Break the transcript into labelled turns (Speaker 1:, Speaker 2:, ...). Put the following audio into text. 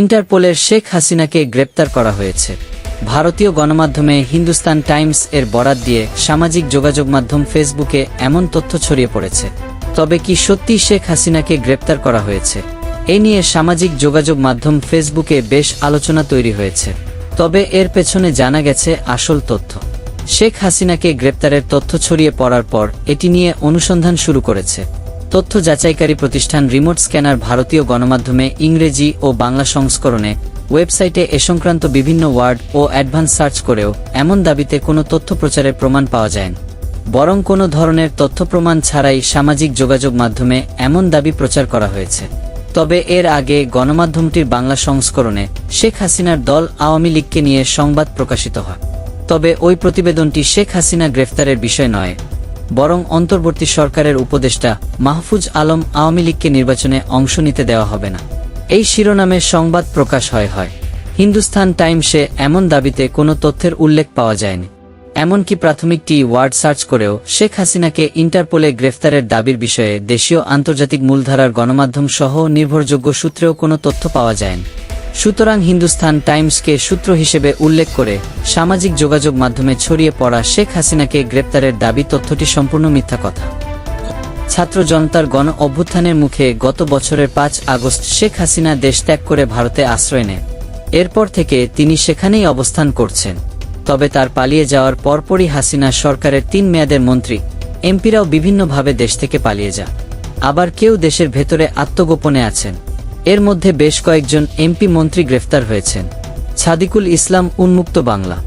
Speaker 1: ইন্টারপোলের শেখ হাসিনাকে গ্রেপ্তার করা হয়েছে। ভারতীয় গণমাধ্যমে হিন্দুস্তান টাইমস এর বরাত দিয়ে সামাজিক যোগাযোগ মাধ্যম ফেসবুকে এমন তথ্য ছড়িয়ে পড়েছে। তবে কি সত্যি শেখ হাসিনাকে গ্রেপ্তার করা হয়েছে? এ নিয়ে সামাজিক যোগাযোগ মাধ্যম ফেসবুকে বেশ আলোচনা তৈরি হয়েছে। তবে এর পেছনে জানা গেছে আসল তথ্য। শেখ হাসিনাকে গ্রেপ্তারের তথ্য ছড়িয়ে পড়ার পর এটি নিয়ে অনুসন্ধান শুরু করেছে। তথ্য যাচাইকারী প্রতিষ্ঠান রিমোট স্ক্যানার ভারতীয় গণমাধ্যমে ইংরেজি ও বাংলা সংস্করণে ওয়েবসাইটে এ সংক্রান্ত বিভিন্ন ওয়ার্ড ও অ্যাডভান্স সার্চ করেও এমন দাবিতে কোনো তথ্য প্রচারের প্রমাণ পাওয়া যায়নি বরং কোনো ধরনের তথ্য প্রমাণ ছাড়াই সামাজিক যোগাযোগ মাধ্যমে এমন দাবি প্রচার করা হয়েছে। তবে এর আগে গণমাধ্যমটির বাংলা সংস্করণে শেখ হাসিনার দল আওয়ামী লীগকে নিয়ে সংবাদ প্রকাশিত হয়। তবে ওই প্রতিবেদনটি শেখ হাসিনা গ্রেফতারের বিষয় নয়। বরং অন্তর্বর্তী সরকারের উপদেষ্টা মাহফুজ আলম আওয়ামী লীগকে নির্বাচনে অংশ নিতে দেওয়া হবে না। এই শিরোনামে সংবাদ প্রকাশ হয় হয়। হিন্দুস্তান টাইমসে এমন দাবিতে কোনো তথ্যের উল্লেখ পাওয়া যায়নি। এমনকি প্রাথমিকটি ওয়ার্ড সার্চ করেও শেখ হাসিনাকে ইন্টারপোলে গ্রেফতারের দাবির বিষয়ে দেশীয় আন্তর্জাতিক মূলধারার গণমাধ্যম সহ নির্ভরযোগ্য সূত্রেও কোনো তথ্য পাওয়া যায়নি। সুতরাং হিন্দুস্তান টাইমসকে সূত্র হিসেবে উল্লেখ করে সামাজিক যোগাযোগ মাধ্যমে ছড়িয়ে পড়া শেখ হাসিনাকে গ্রেপ্তারের দাবি তথ্যটি সম্পূর্ণ মিথ্যা কথা। ছাত্র জনতার গণ অভ্যুত্থানের মুখে গত বছরের পাঁচ আগস্ট শেখ হাসিনা দেশ ত্যাগ করে ভারতে আশ্রয় নেন। এরপর থেকে তিনি সেখানেই অবস্থান করছেন। তবে তার পালিয়ে যাওয়ার পরপরই হাসিনা সরকারের তিন মেয়াদের মন্ত্রী, এমপিরাও বিভিন্নভাবে দেশ থেকে পালিয়ে যান। আবার কেউ দেশের ভেতরে আত্মগোপনে আছেন। এর মধ্যে বেশ কয়েকজন এমপি মন্ত্রী গ্রেফতার হয়েছেন। ছাদিকুল ইসলাম উন্মুক্ত বাংলা।